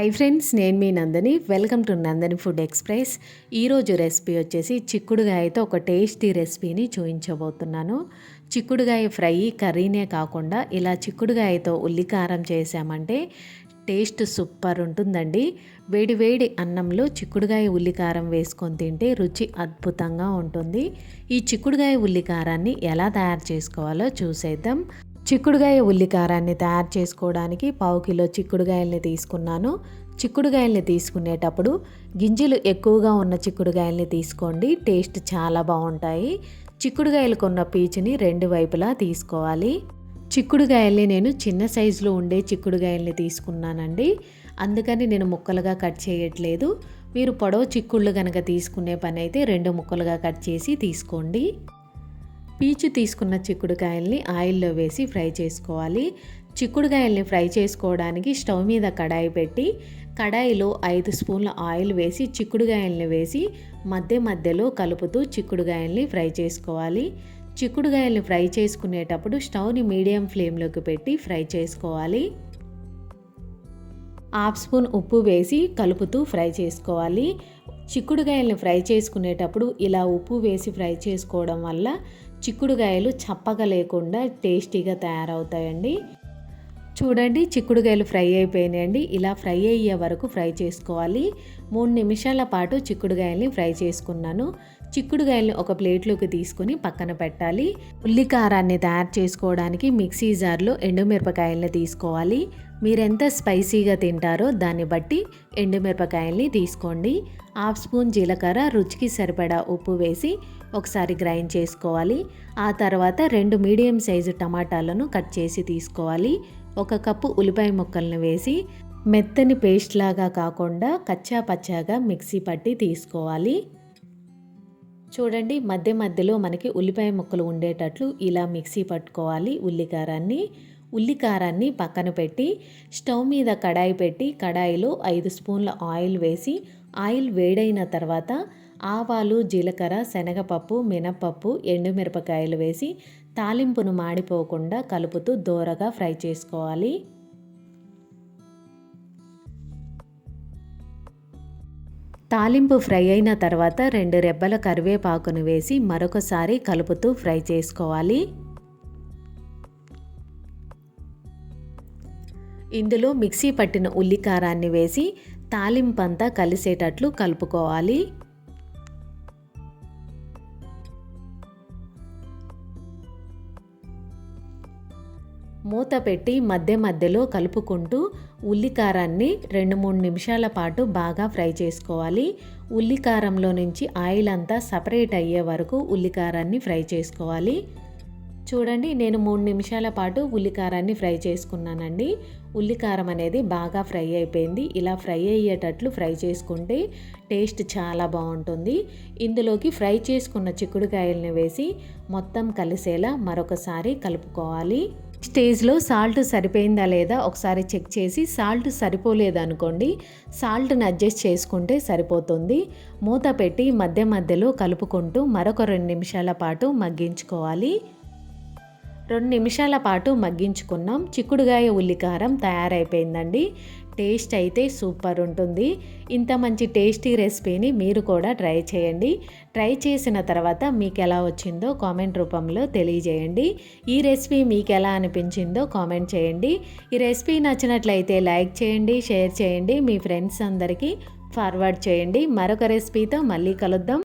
High friends నేను మీ Nandini. Welcome to Nandini food express ఈరోజు recipe వచ్చేసి చిక్కుడుగాయతో ఒక టేస్టీ రెసిపీని చూపించబోతున్నాను. చిక్కుడుగాయ ఫ్రై కర్రీనే కాకుండా ఇలా చిక్కుడుగాయతో ఉల్లికారం చేసామంటే టేస్ట్ సూపర్ ఉంటుందండి. వేడి వేడి అన్నంలో చిక్కుడుగాయ ఉల్లికారం వేసుకొని తింటే రుచి అద్భుతంగా ఉంటుంది. ఈ చిక్కుడుగాయ ఉల్లికారాన్ని ఎలా తయారు చేసుకోవాలో చూసేద్దాం. చిక్కుడుగాయ ఉల్లికారాన్ని తయారు చేసుకోవడానికి పావు కిలో చిక్కుడుగాయల్ని తీసుకున్నాను. చిక్కుడుగాయల్ని తీసుకునేటప్పుడు గింజలు ఎక్కువగా ఉన్న చిక్కుడుగాయల్ని తీసుకోండి. టేస్ట్ చాలా బాగుంటాయి. చిక్కుడుగాయలకు ఉన్న పీచుని రెండు వైపులా తీసుకోవాలి. చిక్కుడుగాయల్ని నేను చిన్న సైజులో ఉండే చిక్కుడుగాయల్ని తీసుకున్నానండి. అందుకని నేను ముక్కలుగా కట్ చేయట్లేదు. మీరు పొడవు చిక్కుళ్ళు కనుక తీసుకునే పని అయితే రెండు ముక్కలుగా కట్ చేసి తీసుకోండి. పీచు తీసుకున్న చిక్కుడుకాయల్ని ఆయిల్లో వేసి ఫ్రై చేసుకోవాలి. చిక్కుడుకాయల్ని ఫ్రై చేసుకోవడానికి స్టవ్ మీద కడాయి పెట్టి కడాయిలో ఐదు స్పూన్ల ఆయిల్ వేసి చిక్కుడుకాయల్ని వేసి మధ్య మధ్యలో కలుపుతూ చిక్కుడుకాయల్ని ఫ్రై చేసుకోవాలి. చిక్కుడుకాయల్ని ఫ్రై చేసుకునేటప్పుడు స్టవ్ని మీడియం ఫ్లేమ్లోకి పెట్టి ఫ్రై చేసుకోవాలి. హాఫ్ స్పూన్ ఉప్పు వేసి కలుపుతూ ఫ్రై చేసుకోవాలి. చిక్కుడుకాయల్ని ఫ్రై చేసుకునేటప్పుడు ఇలా ఉప్పు వేసి ఫ్రై చేసుకోవడం వల్ల చిక్కుడుకాయలు చప్పగా లేకుండా టేస్టీగా తయారవుతాయండి. చూడండి చిక్కుడుకాయలు ఫ్రై అయిపోయినాయండి. ఇలా ఫ్రై అయ్యే వరకు ఫ్రై చేసుకోవాలి. మూడు నిమిషాల పాటు చిక్కుడుకాయల్ని ఫ్రై చేసుకున్నాను. చిక్కుడుకాయల్ని ఒక ప్లేట్లోకి తీసుకుని పక్కన పెట్టాలి. ఉల్లికారాన్ని తయారు చేసుకోవడానికి మిక్సీ జార్లో ఎండుమిరపకాయల్ని తీసుకోవాలి. మీరెంత స్పైసీగా తింటారో దాన్ని బట్టి ఎండుమిరపకాయల్ని తీసుకోండి. హాఫ్ స్పూన్ జీలకర్ర రుచికి సరిపడా ఉప్పు వేసి ఒకసారి గ్రైండ్ చేసుకోవాలి. ఆ తర్వాత రెండు మీడియం సైజు టమాటాలను కట్ చేసి తీసుకోవాలి. ఒక కప్పు ఉల్లిపాయ ముక్కలను వేసి మెత్తని పేస్ట్ లాగా కాకుండా కచ్చా పచ్చాగా మిక్సీ పట్టి తీసుకోవాలి. చూడండి మధ్య మధ్యలో మనకి ఉల్లిపాయ ముక్కలు ఉండేటట్లు ఇలా మిక్సీ పట్టుకోవాలి ఉల్లికారాన్ని. ఉల్లికారాన్ని పక్కన పెట్టి స్టవ్ మీద కడాయి పెట్టి కడాయిలో ఐదు స్పూన్ల ఆయిల్ వేసి ఆయిల్ వేడైన తర్వాత ఆవాలు జీలకర్ర శనగపప్పు మినపప్పు ఎండుమిరపకాయలు వేసి తాలింపును మాడిపోకుండా కలుపుతూ దోరగా ఫ్రై చేసుకోవాలి. తాలింపు ఫ్రై అయిన తర్వాత రెండు రెబ్బల కరివేపాకును వేసి మరొకసారి కలుపుతూ ఫ్రై చేసుకోవాలి. ఇందులో మిక్సీ పట్టిన ఉల్లికారాన్ని వేసి తాలింపంతా కలిసేటట్లు కలుపుకోవాలి. మూత పెట్టి మధ్య మధ్యలో కలుపుకుంటూ ఉల్లికారాన్ని రెండు మూడు నిమిషాల పాటు బాగా ఫ్రై చేసుకోవాలి. ఉల్లికారంలో నుంచి ఆయిల్ అంతా సపరేట్ అయ్యే వరకు ఉల్లికారాన్ని ఫ్రై చేసుకోవాలి. చూడండి నేను మూడు నిమిషాల పాటు ఉల్లికారాన్ని ఫ్రై చేసుకున్నానండి. ఉల్లికారం అనేది బాగా ఫ్రై అయిపోయింది. ఇలా ఫ్రై అయ్యేటట్లు ఫ్రై చేసుకుంటే టేస్ట్ చాలా బాగుంటుంది. ఇందులోకి ఫ్రై చేసుకున్న చిక్కుడుకాయల్ని వేసి మొత్తం కలిసేలా మరొకసారి కలుపుకోవాలి. స్టేజ్లో సాల్ట్ సరిపోయిందా లేదా ఒకసారి చెక్ చేసి సాల్ట్ సరిపోలేదనుకోండి సాల్ట్ని అడ్జస్ట్ చేసుకుంటే సరిపోతుంది. మూత పెట్టి మధ్య మధ్యలో కలుపుకుంటూ మరొక రెండు నిమిషాల పాటు మగ్గించుకోవాలి. రెండు నిమిషాల పాటు మగ్గించుకున్నాం. చిక్కుడుగాయ ఉల్లికారం తయారైపోయిందండి. టేస్ట్ అయితే సూపర్ ఉంటుంది. ఇంత మంచి టేస్టీ రెసిపీని మీరు కూడా ట్రై చేయండి. ట్రై చేసిన తర్వాత మీకు ఎలా వచ్చిందో కామెంట్ రూపంలో తెలియజేయండి. ఈ రెసిపీ మీకు ఎలా అనిపించిందో కామెంట్ చేయండి. ఈ రెసిపీ నచ్చినట్లయితే లైక్ చేయండి షేర్ చేయండి. మీ ఫ్రెండ్స్ అందరికీ ఫార్వర్డ్ చేయండి. మరొక రెసిపీతో మళ్ళీ కలుద్దాం.